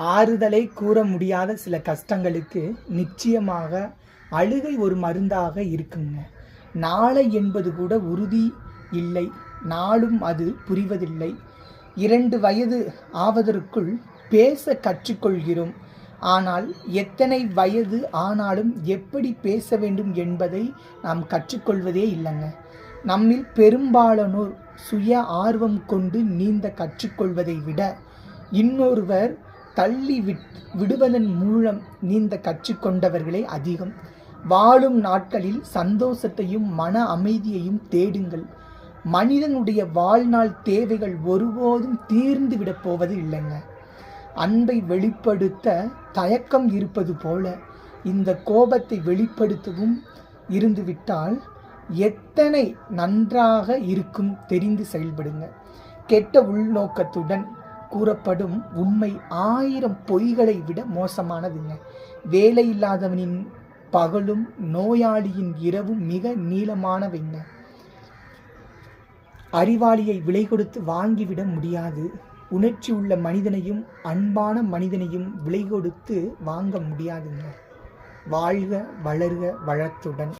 ஆறுதலை கூற முடியாத சில கஷ்டங்களுக்கு நிச்சயமாக அழுகை ஒரு மருந்தாக இருக்குங்க. நாளை என்பது கூட உறுதி இல்லை. நாளும் அது புரிவதில்லை. இரண்டு வயது ஆவதற்குள் பேச கற்றுக்கொள்கிறோம். ஆனால் எத்தனை வயது ஆனாலும் எப்படி பேச வேண்டும் என்பதை நாம் கற்றுக்கொள்வதே இல்லைங்க. நம்மில் பெரும்பாலானோர் சுய ஆர்வம் கொண்டு நீந்த கற்றுக்கொள்வதை விட இன்னொருவர் தள்ளி விட் விடுவதன் மூலம் நீந்த கற்றுக்கொண்டவர்களே அதிகம். வாழும் நாட்களில் சந்தோஷத்தையும் மன அமைதியையும் தேடுங்கள். மனிதனுடைய வாழ்நாள் தேவைகள் ஒருபோதும் தீர்ந்துவிடப் போவது இல்லைங்க. அன்பை வெளிப்படுத்த தயக்கம் இருப்பது போல இந்த கோபத்தை வெளிப்படுத்தவும் இருந்துவிட்டால் எத்தனை நன்றாக இருக்கும் தெரிந்து செயல்படுங்க. கெட்ட உள்நோக்கத்துடன் கூறப்படும் உண்மை ஆயிரம் பொய்களை விட மோசமானதுங்க வேலை இல்லாதவனின் பகலும் நோயாளியின் இரவும் மிக நீளமானவைங்க. அறிவாளியை விலை கொடுத்து வாங்கிவிட முடியாது. உணர்ச்சி உள்ள மனிதனையும் அன்பான மனிதனையும் விலை கொடுத்து வாங்க முடியாதுங்க. வாழ்க வளர்க வளத்துடன்.